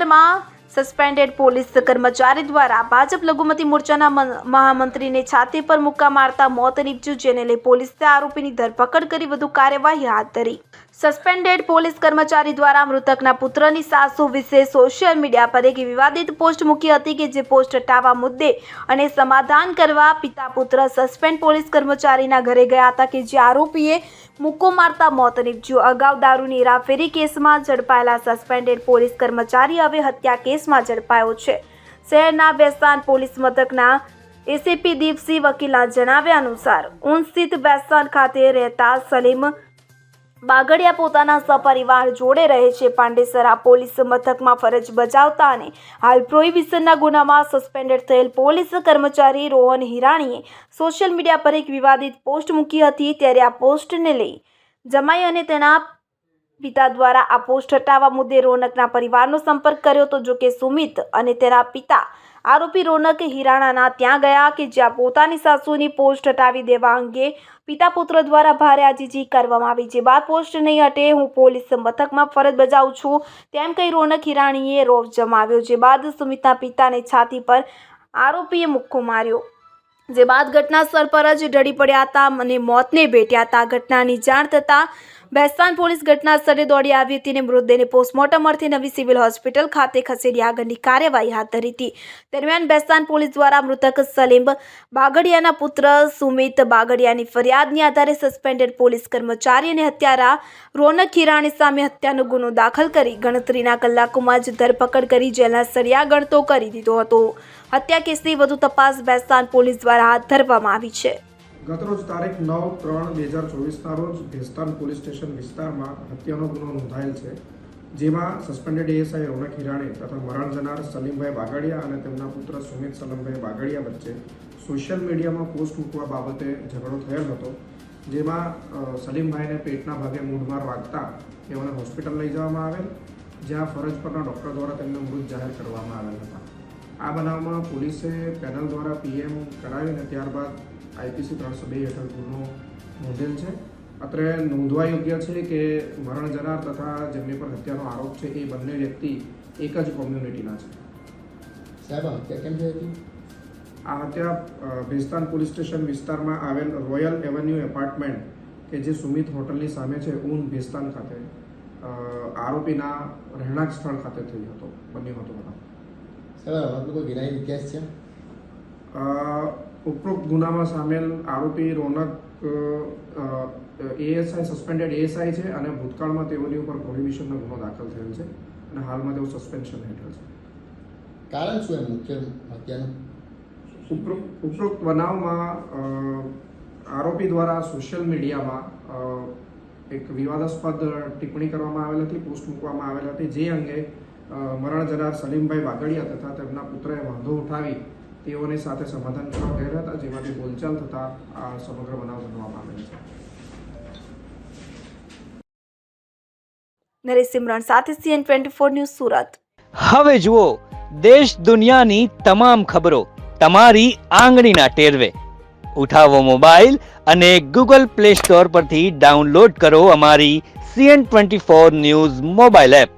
ભાવનગરમાં suspended police કર્મચારી દ્વારા ભાજપ લઘુમતી મોરચાના મહામંત્રીને છાતી પર મુક્કા મારતા મોત નીપજ્યું, જેને લઈ પોલીસે આરોપીની ધરપકડ કરી વધુ કાર્યવાહી હાથ ધરી. સસ્પેન્ડેડ પોલીસ કર્મચારી દ્વારા મૃતકના પુત્રની સાસુ વિશે સોશિયલ મીડિયા પર એક વિવાદિત પોસ્ટ મૂકી હતી કે જે પોસ્ટ હટાવવા મુદ્દે અને સમાધાન કરવા પિતા પુત્ર સસ્પેન્ડ પોલીસ કર્મચારીના ઘરે ગયા હતા કે જે આરોપીએ મુક્કો મારતા મોત નીપજ્યું. અગાઉ દારૂની હેરાફેરી કેસમાં ઝડપાયેલા સસ્પેન્ડેડ પોલીસ કર્મચારી હવે હત્યા કેસમાં ઝડપાયો છે. શહેરના બેસ્તાન પોલીસ મથકના એસીપી દીપસિંહ વકીલના જણાવ્યા અનુસાર ઉન સ્થિત બેસ્તાન ખાતે રહેતા સલીમ બાગડિયા પોતાના સપરિવાર જોડે રહે છે. પાંડેસરા પોલીસ મથકમાં ફરજ બજાવતા અને હાલ પ્રોહિબિશનના ગુનામાં સસ્પેન્ડેડ થયેલ પોલીસ કર્મચારી રોહન હિરાણીએ સોશિયલ મીડિયા પર એક વિવાદિત પોસ્ટ મૂકી હતી. ત્યારે આ પોસ્ટને લઈ જમાઈ અને તેના પિતા દ્વારા આ પોસ્ટ હટાવવા મુદ્દે રોનકના પરિવારનો સંપર્ક કર્યો હતો. જોકે સુમિત અને તેના પિતા આરોપી રોનક હિરાણાના ત્યાં ગયા કે જ્યાં પોતાની સાસુની પોસ્ટ હટાવી દેવા અંગે પિતા પુત્ર દ્વારા ભારે આજીજી કરવામાં આવી જે બાદ પોસ્ટ નહીં હટે હું પોલીસ મથકમાં ફરજ બજાવું છું તેમ કહી રોનક હિરાણીએ રોફ જમાવ્યો જે બાદ સુમિતના પિતાને છાતી પર આરોપીએ મુક્કો માર્યો. જે બાદ ઘટના સ્થળ પર જ ઢળી પડ્યા હતા અને મોતને ભેટ્યા હતા. ઘટનાની જાણ થતાં બેસ્તાન પોલીસ ઘટના સ્થળે દોડી આવી હતી અને મૃતદેહને પોસ્ટમોર્ટમ અર્થે નવી સિવિલ હોસ્પિટલ ખાતે ખસેડી આગળની કાર્યવાહી હાથ ધરી હતી. દરમિયાન બેસ્તાન પોલીસ દ્વારા મૃતક સલીમ બાગડિયાના પુત્ર સુમિત બાગડિયાની ફરિયાદની આધારે સસ્પેન્ડેડ પોલીસ કર્મચારી અને હત્યારા રોનક હિરાણી સામે હત્યાનો ગુનો દાખલ કરી ગણતરીના કલાકોમાં જ ધરપકડ કરી જેલના સળિયા ગણતો કરી દીધો હતો. હત્યા કેસની વધુ તપાસ બેસ્તાન પોલીસ દ્વારા હાથ ધરવામાં આવી છે. ગતરોજ તારીખ નવ ત્રણ બે હજાર ચોવીસના રોજ ભેસ્તાન પોલીસ સ્ટેશન વિસ્તારમાં હત્યાનો ગુનો નોંધાયેલ છે, જેમાં સસ્પેન્ડેડ એએસઆઈ રોનક હિરાણી તથા મરણ જનાર સલીમભાઈ બાગડિયા અને તેમના પુત્ર સુમિત સલમભાઈ બાગડિયા વચ્ચે સોશિયલ મીડિયામાં પોસ્ટ મૂકવા બાબતે ઝઘડો થયેલ હતો, જેમાં સલીમભાઈને પેટના ભાગે મૂઢમાર વાગતા તેઓને હોસ્પિટલ લઈ જવામાં આવેલ, જ્યાં ફરજ પરના ડૉક્ટર દ્વારા તેમને મૃત જાહેર કરવામાં આવેલ હતા. આ બનાવમાં પોલીસે પેનલ દ્વારા પીએમ કરાવીને ત્યારબાદ આઈપીસી ત્રણસો બે હેઠળ ગુનો નોંધેલ છે. અત્રે નોંધવા યોગ્ય છે કે મરણ જનાર તથા જેમની પર હત્યાનો આરોપ છે એ બંને વ્યક્તિ એક જ કોમ્યુનિટીના છે. સાહેબ હત્યા કેમ થઈ હતી? આ હત્યા ભેસ્તાન પોલીસ સ્ટેશન વિસ્તારમાં આવેલ રોયલ એવન્યુ એપાર્ટમેન્ટ કે જે સુમિત હોટલની સામે છે ઊન ભેસ્તાન ખાતે આરોપીના રહેણાંક સ્થળ ખાતે થયો હતો બન્યો હતો બનાવ. આમાં કોઈ વિનાયક ઇતિહાસ છે? ઉપરોક્ત ગુનામાં સામેલ આરોપી રોનક એએસઆઈ સસ્પેન્ડેડ એએસઆઈ છે અને ભૂતકાળમાં તેઓની ઉપર પ્રોહિબિશનનો ગુનો દાખલ થયેલ છે અને હાલમાં તેઓ સસ્પેન્શન હેઠળ છે. કારણ શું એમ? મુખ્ય હત્યાનું? ઉપરોક્ત બનાવમાં આરોપી દ્વારા સોશિયલ મીડિયામાં એક વિવાદાસ્પદ ટિપ્પણી કરવામાં આવેલ હતી પોસ્ટ મૂકવામાં આવેલ હતી જે અંગે મરણ જનાર સલીમભાઈ વાઘડિયા તથા તેમના પુત્રએ વાંધો ઉઠાવી તેઓની સાથે સમાધાન કરવા ગયા હતા જેમાંથી બોલચાલ થતા આ સમગ્ર બનાવ બનવામાં આવેલ છે. નરેશ સિમરણ સાથે CN twenty four news Surat. હવે જુઓ દેશ દુનિયાની તમામ ખબરો તમારી આંગળીના ટેરવે. ઉઠાવો મોબાઈલ અને ગૂગલ પ્લે સ્ટોર પરથી ડાઉનલોડ કરો અમારી CN twenty four news mobile app.